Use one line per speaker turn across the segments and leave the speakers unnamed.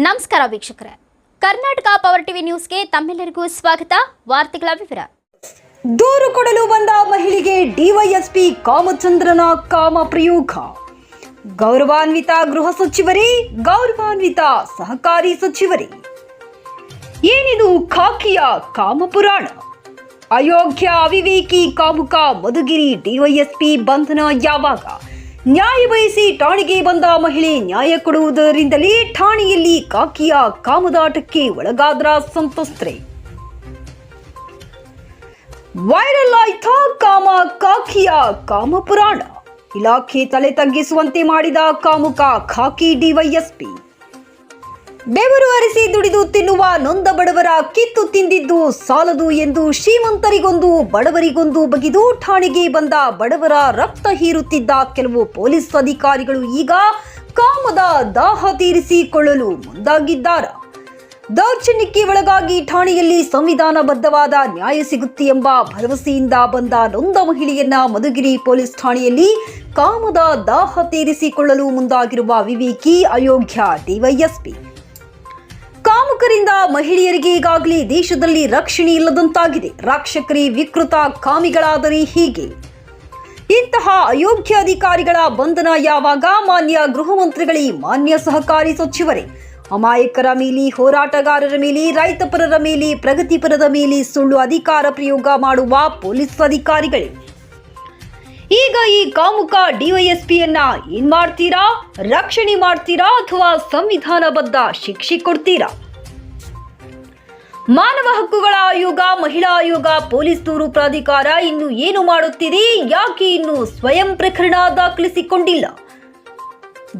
ನಮಸ್ಕಾರ ವೀಕ್ಷಕರೇ. Karnataka power TV ನ್ಯೂಸ್ಗೆ ತಮ್ಮೆಲ್ಲರಿಗೂ ಸ್ವಾಗತ. ವಾರ್ತೆಗಳ ವಿವರ.
ದೂರು ಕೊಡಲು ಬಂದ ಮಹಿಳೆಗೆ ಡಿವೈಎಸ್ಪಿ ಕಾಮಚಂದ್ರನ ಕಾಮ ಪ್ರಯೋಗ ಗೌರವಾನ್ವಿತ ಗೃಹ ಸಚಿವರೇ, ಗೌರವಾನ್ವಿತ ಸಹಕಾರಿ ಸಚಿವರೇ. ಏನಿದು ಖಾಕಿಯ ಕಾಮಪುರಾಣ? ಅಯೋಗ್ಯ ಅವಿವೇಕಿ ಕಾಮುಕ ಮಧುಗಿರಿ ಡಿವೈಎಸ್ಪಿ ಬಂಧನ ಯಾವಾಗ? ನ್ಯಾಯ ಬಯಸಿ ಠಾಣೆಗೆ ಬಂದ ಮಹಿಳೆ ನ್ಯಾಯ ಕೊಡುವುದರಿಂದಲೇ ಠಾಣೆಯಲ್ಲಿ ಕಾಕಿಯ ಕಾಮದಾಟಕ್ಕೆ ಒಳಗಾದ್ರ ಸಂತಸ್ತ್ರೆ ವೈರಲ್ ಆಯ್ತಾ ಕಾಮ, ಕಾಕಿಯ ಕಾಮ ಪುರಾಣ. ಇಲಾಖೆ ತಲೆ ತಗ್ಗಿಸುವಂತೆ ಮಾಡಿದ ಕಾಮುಕ ಖಾಕಿ ಡಿವೈಎಸ್ಪಿ. ಬೆವರು ಅರಿಸಿ ದುಡಿದು ತಿನ್ನುವ ನೊಂದ ಬಡವರ ಕಿತ್ತು ತಿಂದಿದ್ದು ಸಾಲದು ಎಂದು ಶ್ರೀಮಂತರಿಗೊಂದು, ಬಡವರಿಗೊಂದು ಬಗಿದು ಠಾಣೆಗೆ ಬಂದ ಬಡವರ ರಕ್ತ ಹೀರುತ್ತಿದ್ದ ಕೆಲವು ಪೊಲೀಸ್ ಅಧಿಕಾರಿಗಳು ಈಗ ಕಾಮದ ದಾಹ ತೀರಿಸಿಕೊಳ್ಳಲು ಮುಂದಾಗಿದ್ದಾರೆ. ದೌರ್ಜನ್ಯಕ್ಕೆ ಒಳಗಾಗಿ ಠಾಣೆಯಲ್ಲಿ ಸಂವಿಧಾನಬದ್ಧವಾದ ನ್ಯಾಯ ಸಿಗುತ್ತೆ ಎಂಬ ಭರವಸೆಯಿಂದ ಬಂದ ನೊಂದ ಮಹಿಳೆಯನ್ನ ಮಧುಗಿರಿ ಪೊಲೀಸ್ ಠಾಣೆಯಲ್ಲಿ ಕಾಮದ ದಾಹ ತೀರಿಸಿಕೊಳ್ಳಲು ಮುಂದಾಗಿರುವ ವಿವೇಕಿ ಅಯೋಗ್ಯ ಡಿವೈಎಸ್ಪಿ. ಕಾಮುಕರಿಂದ ಮಹಿಳೆಯರಿಗೆ ಈಗಾಗಲೇ ದೇಶದಲ್ಲಿ ರಕ್ಷಣೆ ಇಲ್ಲದಂತಾಗಿದೆ. ರಾಕ್ಷಕರಿ, ವಿಕೃತ ಕಾಮಿಗಳಾದರೆ ಹೀಗೆ? ಇಂತಹ ಅಯೋಗ್ಯ ಅಧಿಕಾರಿಗಳ ಬಂಧನ ಯಾವಾಗ? ಮಾನ್ಯ ಗೃಹ ಮಂತ್ರಿಗಳೇ, ಮಾನ್ಯ ಸಹಕಾರಿ ಸಚಿವರೇ. ಅಮಾಯಕರ ಮೇಲೆ, ಹೋರಾಟಗಾರರ ಮೇಲೆ, ರೈತಪರರ ಮೇಲೆ, ಪ್ರಗತಿಪರದ ಮೇಲೆ ಸುಳ್ಳು ಅಧಿಕಾರ ಪ್ರಯೋಗ ಮಾಡುವ ಪೊಲೀಸ್ ಅಧಿಕಾರಿಗಳೇ. ಈಗ ಈ ಕಾಮುಕ ಡಿವೈಎಸ್ಪಿಯನ್ನ ಏನ್ ಮಾಡ್ತೀರಾ? ರಕ್ಷಣೆ ಮಾಡ್ತೀರಾ ಅಥವಾ ಸಂವಿಧಾನಬದ್ಧ ಶಿಕ್ಷೆ ಕೊಡ್ತೀರಾ? ಮಾನವ ಹಕ್ಕುಗಳ ಆಯೋಗ, ಮಹಿಳಾ ಆಯೋಗ, ಪೊಲೀಸ್ ದೂರು ಪ್ರಾಧಿಕಾರ ಇನ್ನು ಏನು ಮಾಡುತ್ತಿದೆ? ಯಾಕೆ ಇನ್ನು ಸ್ವಯಂ ಪ್ರಕರಣ ದಾಖಲಿಸಿಕೊಂಡಿಲ್ಲ?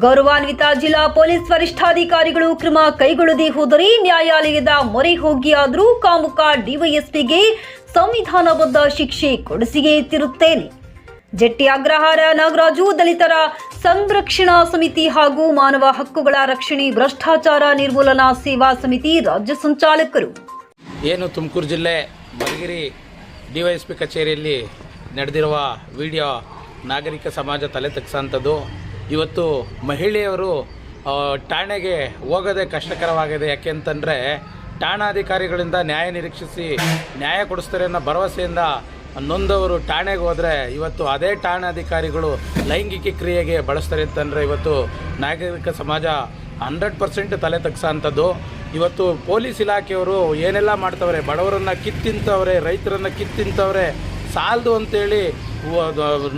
ಗೌರವಾನ್ವಿತ ಜಿಲ್ಲಾ ಪೊಲೀಸ್ ವರಿಷ್ಠಾಧಿಕಾರಿಗಳು ಕ್ರಮ ಕೈಗೊಳ್ಳದೆ ಹೋದರೆ ನ್ಯಾಯಾಲಯದ ಮೊರೆ ಹೋಗಿ ಆದರೂ ಕಾಮುಕ ಡಿವೈಎಸ್ಪಿಗೆ ಸಂವಿಧಾನಬದ್ಧ ಶಿಕ್ಷೆ ಕೊಡಿಸಿಯೇ ತಿರುತ್ತೇನೆ. ಜಟ್ಟಿ ಅಗ್ರಹಾರ ನಾಗರಾಜು, ದಲಿತರ ಸಂರಕ್ಷಣಾ ಸಮಿತಿ ಹಾಗೂ ಮಾನವ ಹಕ್ಕುಗಳ ರಕ್ಷಣೆ ಭ್ರಷ್ಟಾಚಾರ ನಿರ್ಮೂಲನಾ ಸೇವಾ ಸಮಿತಿ ರಾಜ್ಯ ಸಂಚಾಲಕರು.
ಏನು ತುಮಕೂರು ಜಿಲ್ಲೆ ಮಲಗಿರಿ ಡಿ ವೈ ಎಸ್ ಪಿ ಕಚೇರಿಯಲ್ಲಿ ನಡೆದಿರುವ ವಿಡಿಯೋ ನಾಗರಿಕ ಸಮಾಜ ತಲೆ ತಗ್ಸೋಂಥದ್ದು ಇವತ್ತು ಮಹಿಳೆಯರು ಠಾಣೆಗೆ ಹೋಗೋದೇ ಕಷ್ಟಕರವಾಗಿದೆ. ಯಾಕೆಂತಂದರೆ ಠಾಣಾಧಿಕಾರಿಗಳಿಂದ ನ್ಯಾಯ ನಿರೀಕ್ಷಿಸಿ, ನ್ಯಾಯ ಕೊಡಿಸ್ತಾರೆ ಅನ್ನೋ ಭರವಸೆಯಿಂದ ನೊಂದವರು ಠಾಣೆಗೆ ಹೋದರೆ ಇವತ್ತು ಅದೇ ಠಾಣಾಧಿಕಾರಿಗಳು ಲೈಂಗಿಕ ಕ್ರಿಯೆಗೆ ಬಳಸ್ತಾರೆ ಅಂತಂದರೆ ಇವತ್ತು ನಾಗರಿಕ ಸಮಾಜ ಹಂಡ್ರೆಡ್ ಪರ್ಸೆಂಟ್ ತಲೆ ತಗ್ಸೋಂಥದ್ದು ಇವತ್ತು ಪೊಲೀಸ್ ಇಲಾಖೆಯವರು ಏನೆಲ್ಲ ಮಾಡ್ತವ್ರೆ? ಬಡವರನ್ನು ಕಿತ್ತಿಂತವ್ರೆ, ರೈತರನ್ನು ಕಿತ್ತಿಂತವ್ರೆ, ಸಾಲದು ಅಂತೇಳಿ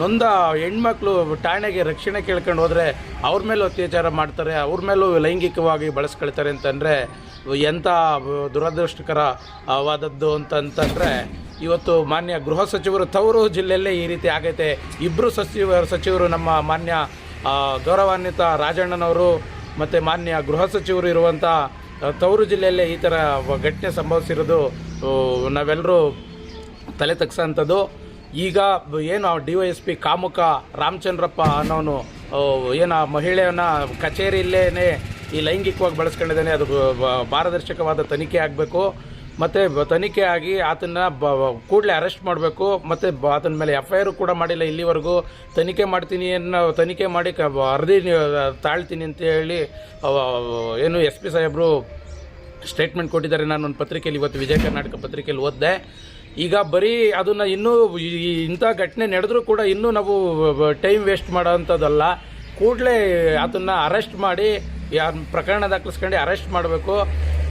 ನೊಂದ ಹೆಣ್ಮಕ್ಳು ಠಾಣೆಗೆ ರಕ್ಷಣೆ ಕೇಳ್ಕೊಂಡು ಹೋದರೆ ಅವ್ರ ಮೇಲೂ ಅತ್ಯಾಚಾರ ಮಾಡ್ತಾರೆ, ಅವ್ರ ಮೇಲೂ ಲೈಂಗಿಕವಾಗಿ ಬಳಸ್ಕೊಳ್ತಾರೆ ಅಂತಂದರೆ ಎಂಥ ದುರದೃಷ್ಟಕರವಾದದ್ದು ಅಂತಂತಂದರೆ, ಇವತ್ತು ಮಾನ್ಯ ಗೃಹ ಸಚಿವರು ತವರು ಜಿಲ್ಲೆಯಲ್ಲೇ ಈ ರೀತಿ ಆಗೈತೆ. ಇಬ್ಬರು ಸಚಿವ, ಸಚಿವರು ನಮ್ಮ ಮಾನ್ಯ ಗೌರವಾನ್ವಿತ ರಾಜಣ್ಣನವರು ಮತ್ತು ಮಾನ್ಯ ಗೃಹ ಸಚಿವರು ಇರುವಂಥ ತವರು ಜಿಲ್ಲೆಯಲ್ಲೇ ಈ ಥರ ಘಟನೆ ಸಂಭವಿಸಿರೋದು ನಾವೆಲ್ಲರೂ ತಲೆ ತಗ್ಸೋಂಥದ್ದು. ಈಗ ಏನು ಡಿ ವೈ ಎಸ್ ಪಿ ಕಾಮುಕ ರಾಮಚಂದ್ರಪ್ಪ ಅನ್ನೋನು ಏನು ಆ ಮಹಿಳೆಯನ್ನು ಕಚೇರಿಯಲ್ಲೇ ಈ ಲೈಂಗಿಕವಾಗಿ ಬಳಸ್ಕೊಂಡಿದ್ದಾನೆ, ಅದು ಪಾರದರ್ಶಕವಾದ ತನಿಖೆ ಆಗಬೇಕು. ಮತ್ತು ತನಿಖೆ ಆಗಿ ಆತನ ಕೂಡಲೇ ಅರೆಸ್ಟ್ ಮಾಡಬೇಕು. ಮತ್ತು ಆತನ ಮೇಲೆ ಎಫ್ ಐ ಆರ್ ಕೂಡ ಮಾಡಿಲ್ಲ ಇಲ್ಲಿವರೆಗೂ. ತನಿಖೆ ಮಾಡ್ತೀನಿ ಅನ್ನೋ, ತನಿಖೆ ಮಾಡಿ ಕ ವರದಿ ತಾಳ್ತೀನಿ ಅಂತ ಹೇಳಿ ಏನು ಎಸ್ ಪಿ ಸಾಹೇಬರು ಸ್ಟೇಟ್ಮೆಂಟ್ ಕೊಟ್ಟಿದ್ದಾರೆ. ನಾನು ಒಂದು ಪತ್ರಿಕೆಯಲ್ಲಿ ಇವತ್ತು ವಿಜಯ ಕರ್ನಾಟಕ ಪತ್ರಿಕೆಯಲ್ಲಿ ಓದಿದೆ. ಈಗ ಬರೀ ಅದನ್ನು ಇನ್ನೂ ಇಂಥ ಘಟನೆ ನಡೆದರೂ ಕೂಡ ಇನ್ನೂ ನಾವು ಟೈಮ್ ವೇಸ್ಟ್ ಮಾಡೋವಂಥದ್ದಲ್ಲ. ಕೂಡಲೇ ಅದನ್ನು ಅರೆಸ್ಟ್ ಮಾಡಿ, ಯಾರು ಪ್ರಕರಣ ದಾಖಲಿಸ್ಕೊಂಡು ಅರೆಸ್ಟ್ ಮಾಡಬೇಕು.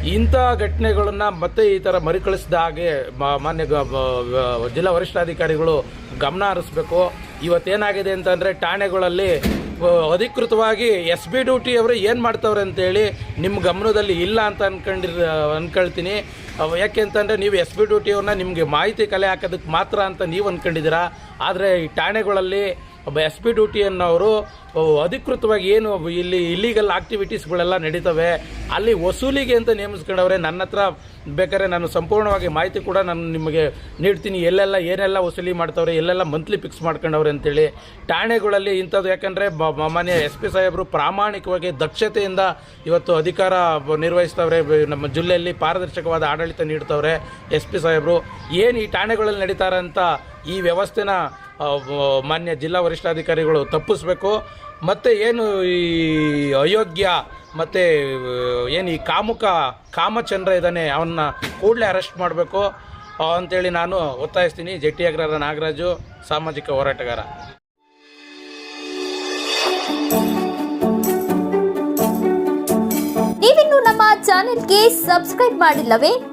ಇಂಥ ಘಟನೆಗಳನ್ನು ಮತ್ತೆ ಈ ಥರ ಮರುಕಳಿಸಿದ ಹಾಗೆ ಮಾನ್ಯ ಜಿಲ್ಲಾ ವರಿಷ್ಠಾಧಿಕಾರಿಗಳು ಗಮನ ಹರಿಸ್ಬೇಕು. ಇವತ್ತೇನಾಗಿದೆ ಅಂತಂದರೆ ಠಾಣೆಗಳಲ್ಲಿ ಅಧಿಕೃತವಾಗಿ ಎಸ್ ಬಿ ಡ್ಯೂಟಿ ಅವರು ಏನು ಮಾಡ್ತವ್ರೆ ಅಂತೇಳಿ ನಿಮ್ಮ ಗಮನದಲ್ಲಿ ಇಲ್ಲ ಅಂತ ಅನ್ಕೊಂಡಿರ್ ಅಂದ್ಕೊಳ್ತೀನಿ ಯಾಕೆ ಅಂತಂದರೆ ನೀವು ಎಸ್ ಬಿ ಡ್ಯೂಟಿಯವ್ರನ್ನ ನಿಮಗೆ ಮಾಹಿತಿ ಕಲೆ ಹಾಕೋದಕ್ಕೆ ಮಾತ್ರ ಅಂತ ನೀವು ಅಂದ್ಕೊಂಡಿದ್ದೀರಾ ಆದರೆ ಈ ಠಾಣೆಗಳಲ್ಲಿ ಒಬ್ಬ ಎಸ್ ಪಿ ಡ್ಯೂಟಿ ಅನ್ನೋರು ಅಧಿಕೃತವಾಗಿ ಏನು ಇಲ್ಲಿ ಇಲ್ಲಿಗಲ್ ಆಕ್ಟಿವಿಟೀಸ್ಗಳೆಲ್ಲ ನಡೀತವೆ, ಅಲ್ಲಿ ವಸೂಲಿಗೆ ಅಂತ ನೇಮಿಸ್ಕೊಂಡವ್ರೆ ನನ್ನ ಹತ್ರ ಬೇಕಾದ್ರೆ ನಾನು ಸಂಪೂರ್ಣವಾಗಿ ಮಾಹಿತಿ ಕೂಡ ನಾನು ನಿಮಗೆ ನೀಡ್ತೀನಿ. ಎಲ್ಲೆಲ್ಲ, ಏನೆಲ್ಲ ವಸೂಲಿ ಮಾಡ್ತವ್ರೆ, ಎಲ್ಲೆಲ್ಲ ಮಂತ್ಲಿ ಫಿಕ್ಸ್ ಮಾಡ್ಕೊಂಡವ್ರೆ ಅಂತೇಳಿ. ಠಾಣೆಗಳಲ್ಲಿ ಇಂಥದ್ದು ಯಾಕಂದರೆ ಮಾನ್ಯ ಎಸ್ ಪಿ ಸಾಹೇಬರು ಪ್ರಾಮಾಣಿಕವಾಗಿ ದಕ್ಷತೆಯಿಂದ ಇವತ್ತು ಅಧಿಕಾರ ನಿರ್ವಹಿಸ್ತವ್ರೆ, ನಮ್ಮ ಜಿಲ್ಲೆಯಲ್ಲಿ ಪಾರದರ್ಶಕವಾದ ಆಡಳಿತ ನೀಡ್ತವ್ರೆ ಎಸ್ ಪಿ ಸಾಹೇಬರು. ಏನು ಈ ಠಾಣೆಗಳಲ್ಲಿ ನಡೀತಾರೆ ಅಂತ ಈ ವ್ಯವಸ್ಥೆನ ಮಾನ್ಯ ಜಿಲ್ಲಾ ವರಿಷ್ಠಾಧಿಕಾರಿಗಳು ತಪ್ಪಿಸ್ಬೇಕು. ಮತ್ತು ಏನು ಈ ಅಯೋಗ್ಯ, ಮತ್ತು ಏನು ಈ ಕಾಮುಕ ಕಾಮಚಂದ್ರ ಇದ್ದಾನೆ ಅವನ್ನ ಕೂಡಲೇ ಅರೆಸ್ಟ್ ಮಾಡಬೇಕು. ಅಂತೇಳಿ ನಾನು ಒತ್ತಾಯಿಸ್ತೀನಿ. ಜೆಟ್ಟಿ ನಾಗರಾಜು, ಸಾಮಾಜಿಕ ಹೋರಾಟಗಾರ.
ನೀವಿನ್ನು ನಮ್ಮ ಚಾನೆಲ್ಗೆ ಸಬ್ಸ್ಕ್ರೈಬ್ ಮಾಡಿಲ್ಲವೇ?